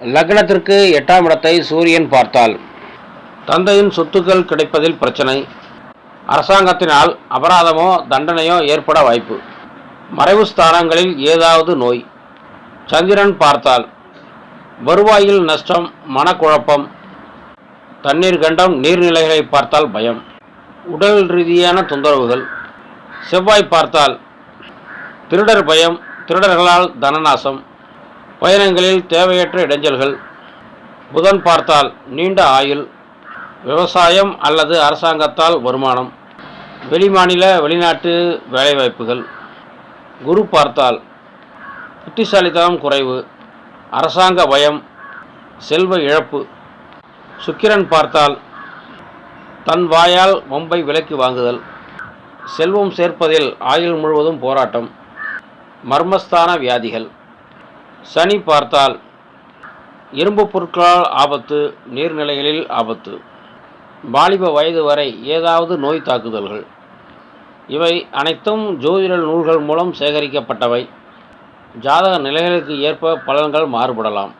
லக்னத்திற்கு எட்டாம் இடத்தை சூரியன் பார்த்தால். தந்தையின் சொத்துக்கள் கிடைப்பதில் பிரச்சனை. அரசாங்கத்தினால் அபராதமோ தண்டனையோ ஏற்பட வாய்ப்பு. மறைவு ஸ்தானங்களில் ஏதாவது நோய். சந்திரன் பார்த்தால் வருவாயில் நஷ்டம் மனக்குழப்பம். தண்ணீர் கண்டம் நீர்நிலைகளை பார்த்தால் பயம். உடல் ரீதியான தொந்தரவுகள். செவ்வாய் பார்த்தால் திருடர் பயம் திருடர்களால் தனநாசம். பயணங்களில் தேவையற்ற இடைஞ்சல்கள். புதன் பார்த்தால் நீண்ட ஆயுள் விவசாயம் அல்லது அரசாங்கத்தால் வருமானம். வெளிமாநில வெளிநாட்டு வேலைவாய்ப்புகள். குரு பார்த்தால் புத்திசாலித்தனம் குறைவு அரசாங்க பயம் செல்வ இழப்பு. சுக்கிரன் பார்த்தால் தன் வாயால் வம்பை விலைக்கு வாங்குதல். செல்வம் சேர்ப்பதில் ஆயுள் முழுவதும் போராட்டம். மர்மஸ்தான வியாதிகள். சனி பார்த்தால் இரும்பு பொருட்களால் ஆபத்து நீர்நிலைகளில் ஆபத்து. வாலிப வயது வரை ஏதாவது நோய் தாக்குதல்கள். இவை அனைத்தும் ஜோதிட நூல்கள் மூலம் சேகரிக்கப்பட்டவை. ஜாதக நிலைகளுக்கு ஏற்ப பலன்கள் மாறுபடலாம்.